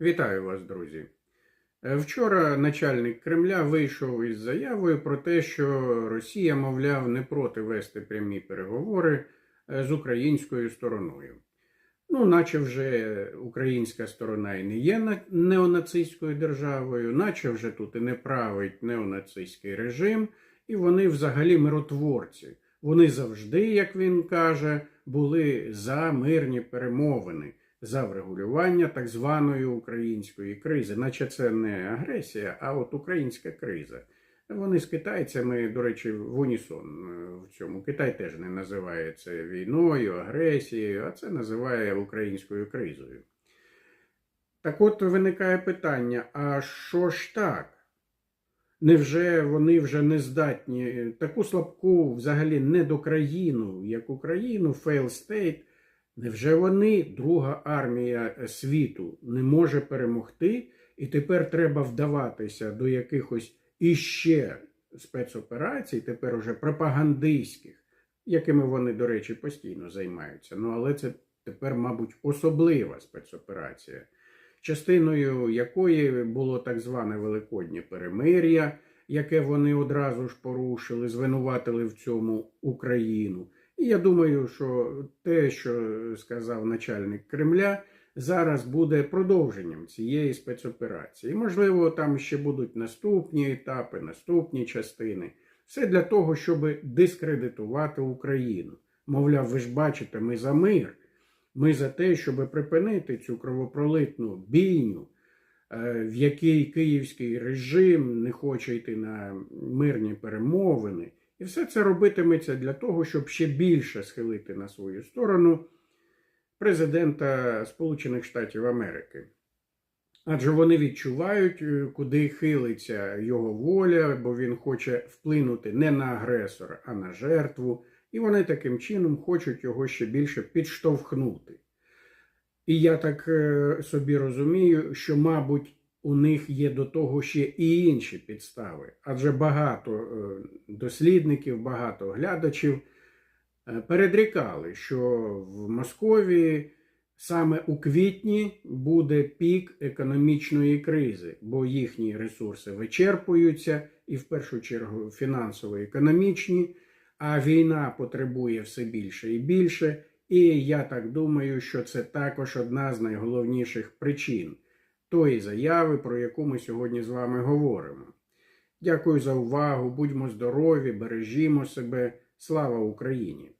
Вітаю вас, друзі. Е, Вчора начальник Кремля вийшов із заявою про те, що Росія, мовляв, не проти вести прямі переговори е, з українською стороною. Ну, наче вже українська сторона і не є неонацистською державою, наче вже тут і не править неонацистський режим, і вони взагалі миротворці. Вони завжди, як він каже, були за мирні перемовини, за врегулювання так званої української кризи, наче це не агресія, а от українська криза. Вони з китайцями, до речі, в унісон е, в цьому. Китай теж не називає це війною, агресією, а це називає українською кризою. Так от виникає питання: а що ж так? Невже вони вже не здатні таку слабку, взагалі недокраїну, як Україну, fail state, невже вони, друга армія світу, не може перемогти, і тепер треба вдаватися до якихось іще спецоперацій, тепер уже пропагандистських, якими вони, до речі, постійно займаються. Ну, але це тепер, мабуть, особлива спецоперація частиною якої було так зване Великоднє перемир'я, яке вони одразу ж порушили, звинуватили в цьому Україну. І я думаю, що те, що сказав начальник Кремля, зараз буде продовженням цієї спецоперації. Можливо, там ще будуть наступні етапи, наступні частини. Все для того, щоб дискредитувати Україну. Мовляв, ви ж бачите, ми за мир. Ми за те, щоб припинити цю кровопролитну бійню, е, в якій київський режим не хоче йти на мирні перемовини. І все це робитиметься для того, щоб ще більше схилити на свою сторону президента Сполучених Штатів Америки. Адже вони відчувають, е, куди хилиться його воля, бо він хоче вплинути не на агресора, а на жертву. І вони таким чином хочуть його ще більше підштовхнути. І я так е, собі розумію, що, мабуть, у них є до того ще і інші підстави, адже багато е, дослідників, багато глядачів е, передрікали, що в Московії саме у квітні буде пік економічної кризи, бо їхні ресурси вичерпуються, і в першу чергу фінансово-економічні а війна потребує все більше і більше. І я так думаю, що це також одна з найголовніших причин тої заяви, про яку ми сьогодні з вами говоримо. Дякую за увагу, будьмо здорові, бережімо себе. Слава Україні!